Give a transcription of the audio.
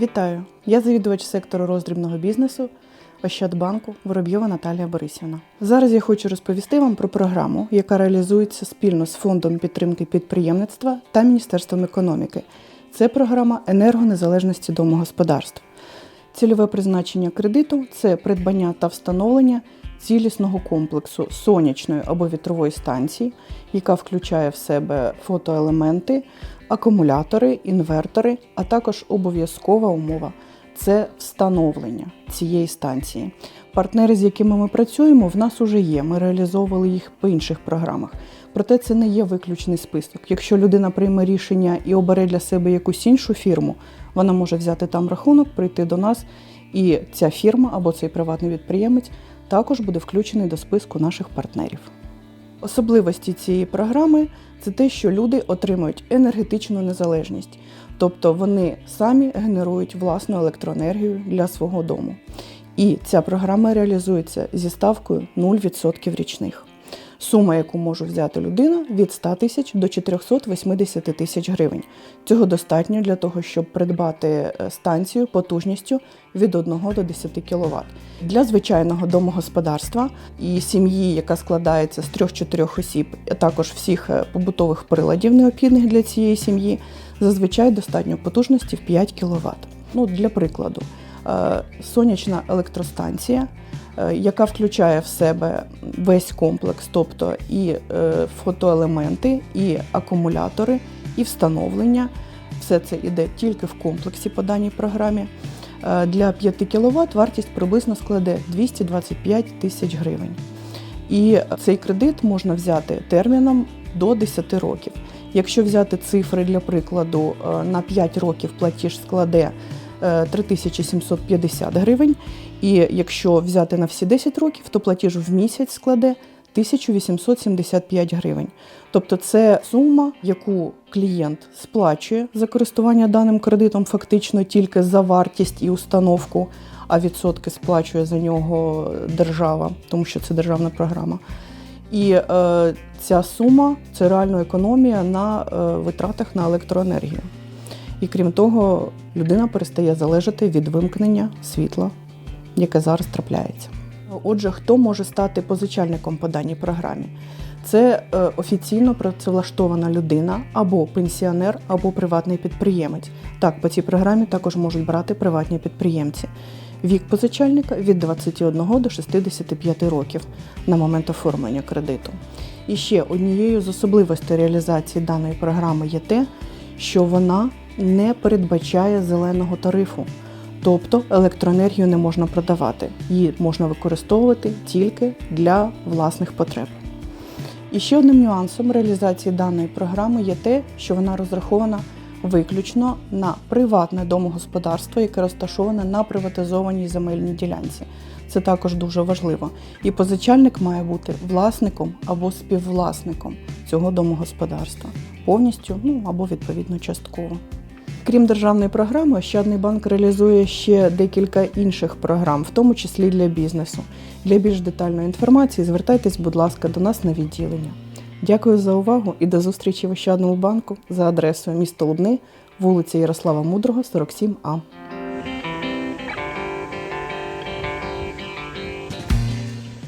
Вітаю! Я завідувач сектору роздрібного бізнесу Ощадбанку Воробйова Наталія Борисівна. Зараз я хочу розповісти вам про програму, яка реалізується спільно з фондом підтримки підприємництва та Міністерством економіки. Це програма енергонезалежності домогосподарств. Цільове призначення кредиту це придбання та встановлення цілісного комплексу сонячної або вітрової станції, яка включає в себе фотоелементи, акумулятори, інвертори, а також обов'язкова умова це встановлення цієї станції. Партнери, з якими ми працюємо, в нас уже є. Ми реалізовували їх по інших програмах. Проте це не є виключний список. Якщо людина прийме рішення і обере для себе якусь іншу фірму, вона може взяти там рахунок, прийти до нас, і ця фірма або цей приватний підприємець також буде включений до списку наших партнерів. Особливості цієї програми це те, що люди отримують енергетичну незалежність, тобто вони самі генерують власну електроенергію для свого дому. І ця програма реалізується зі ставкою 0% річних. Сума, яку може взяти людина, від 100 тисяч до 480 тисяч гривень. Цього достатньо для того, щоб придбати е, станцію потужністю від 1 до 10 кВт. Для звичайного домогосподарства і сім'ї, яка складається з 3-4 осіб, а також всіх е, побутових приладів, необхідних для цієї сім'ї, зазвичай достатньо потужності в 5 кВт. Ну, для прикладу, е, сонячна електростанція яка включає в себе весь комплекс, тобто і е, фотоелементи, і акумулятори, і встановлення. Все це йде тільки в комплексі по даній програмі. Е, Для 5 кВт вартість приблизно складе 225 тисяч гривень. І цей кредит можна взяти терміном до 10 років. Якщо взяти цифри для прикладу, е, на 5 років платіж складе е, 3750 гривень, і якщо взяти на всі 10 років, то платіж в місяць складе 1875 гривень. Тобто це сума, яку клієнт сплачує за користування даним кредитом, фактично тільки за вартість і установку, а відсотки сплачує за нього держава, тому що це державна програма. І е, ця сума це реальна економія на е, витратах на електроенергію. І крім того, людина перестає залежати від вимкнення світла, яке зараз трапляється. Отже, хто може стати позичальником по даній програмі? Це е, офіційно працевлаштована людина або пенсіонер, або приватний підприємець. Так, по цій програмі також можуть брати приватні підприємці. Вік позичальника від 21 до 65 років на момент оформлення кредиту. І ще однією з особливостей реалізації даної програми є те, що вона не передбачає зеленого тарифу. Тобто електроенергію не можна продавати, її можна використовувати тільки для власних потреб. І ще одним нюансом реалізації даної програми є те, що вона розрахована виключно на приватне домогосподарство, яке розташоване на приватизованій земельній ділянці. Це також дуже важливо. І позичальник має бути власником або співвласником цього домогосподарства повністю, ну або відповідно частково. Крім державної програми, Ощадний банк реалізує ще декілька інших програм, в тому числі для бізнесу. Для більш детальної інформації звертайтесь, будь ласка, до нас на відділення. Дякую за увагу і до зустрічі в Ощадному банку за адресою місто Лубни, вулиця Ярослава Мудрого, 47А.